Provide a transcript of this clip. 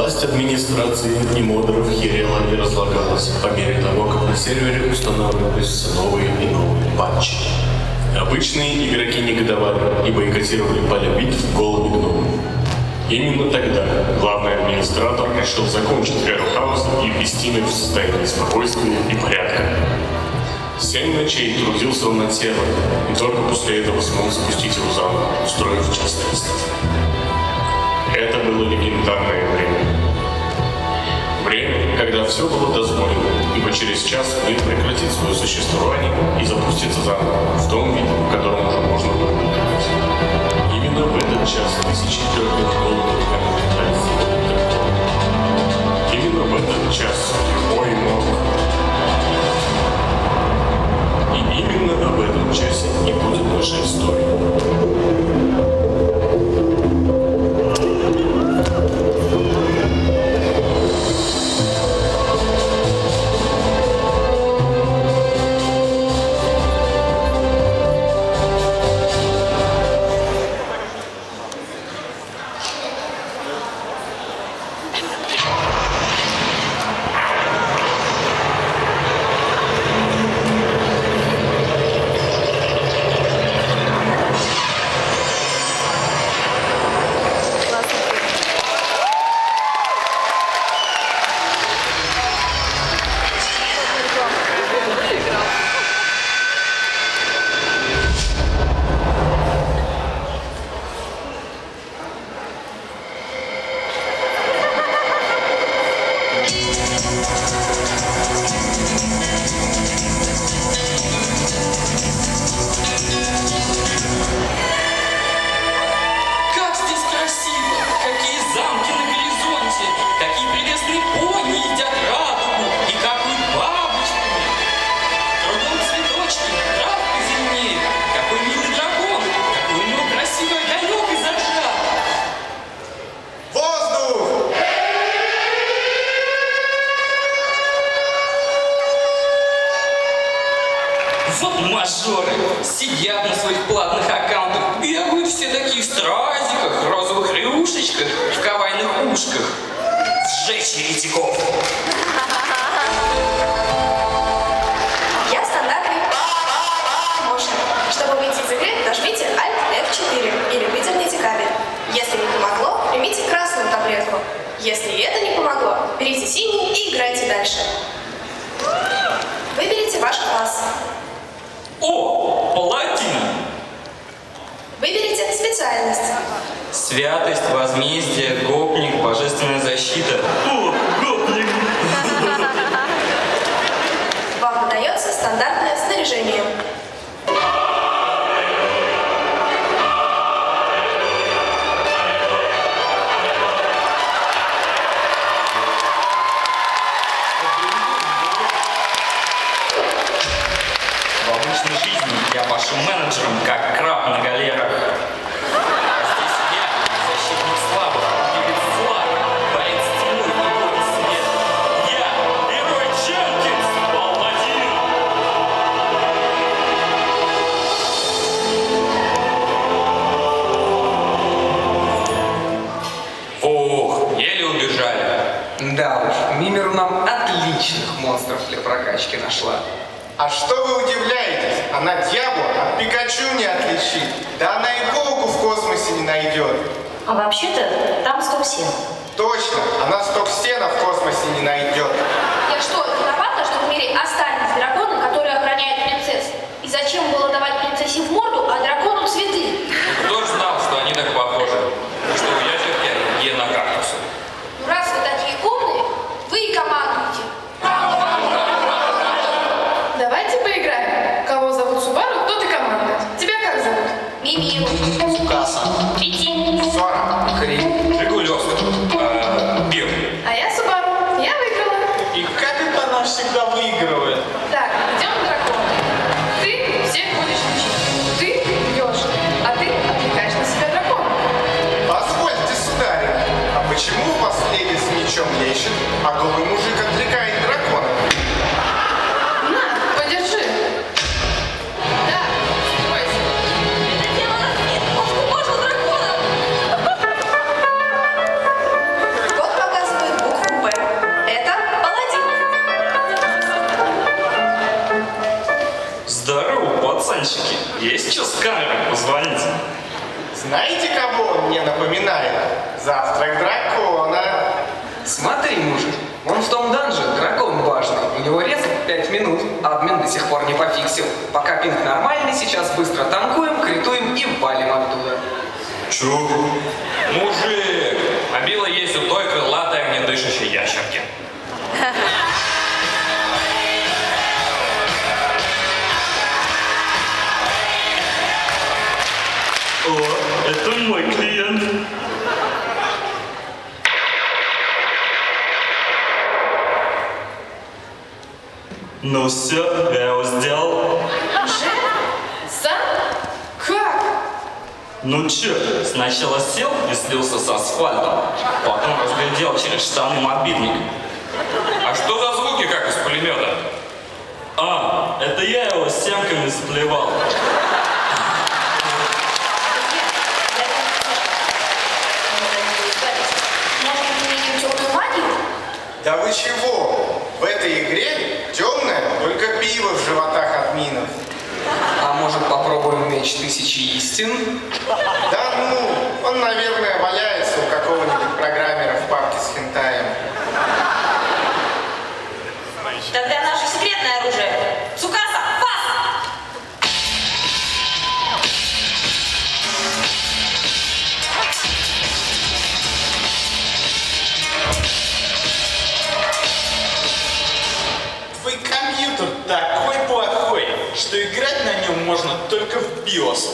Власть администрации и модеров херела и разлагалась по мере того, как на сервере устанавливались новые и новые патчи. Обычные игроки негодовали и бойкотировали поля битв голыми гномами. Именно тогда главный администратор решил закончить эру хаоса и ввести мир в состояние спокойствия и порядка. Семь ночей трудился он над сервером, и только после этого смог запустить его заново, устроив частный все было дозволено, ибо через час мир прекратит свое существование и запустится заново, в том виде, в котором уже можно было выиграть. Именно в этот час тысячи Вот мажоры сидят на своих платных аккаунтах, бегают все такие в стразиках, розовых рюшечках, в кавайных ушках. Сжечь еретиков! Я стандартный помощник. Чтобы выйти из игры, нажмите Alt F4 или выдерните кабель. Если не помогло, примите красную таблетку. Если это не помогло, берите синий и играйте дальше. Выберите ваш класс. О, паладин! Выберите специальность. Святость, возмездие, гопник, божественная защита. О, я пашу менеджером, как краб на галерах. Да уж, нам отличных монстров для прокачки нашла. А что вы удивляетесь? Она Дьявол от Пикачу не отличит. Да она и Гоуку в космосе не найдет. А вообще-то там стоп-7. Точно, она сток-стена в космосе не найдет. Я что, виновата, что в мире остались драконы, которые охраняют принцесс? И зачем было давать принцессе в морду, а дракону цветы? Еще камерой позвонить. Знаете, кого он мне напоминает? Завтрак дракона. Смотри, мужик, он в том данже дракон важный. У него рез 5 минут, админ до сих пор не пофиксил. Пока пинг нормальный, сейчас быстро танкуем, критуем и валим оттуда. Чего? Мужик! А Мобила есть у той крылатой огнедышащей ящерки. Ну все, я его сделал. Сам? Как? Ну че, сначала сел и слился с асфальтом, потом разглядел через штаны мобильник. А что за звуки, как из пулемета? А, это я его семками заплевал. Да вы чего? В этой игре меч тысячи истин? Да ну, он, наверное, валяется у какого-нибудь программера в папке с хентаем. Тогда наше секретное оружие. Можно только в BIOS.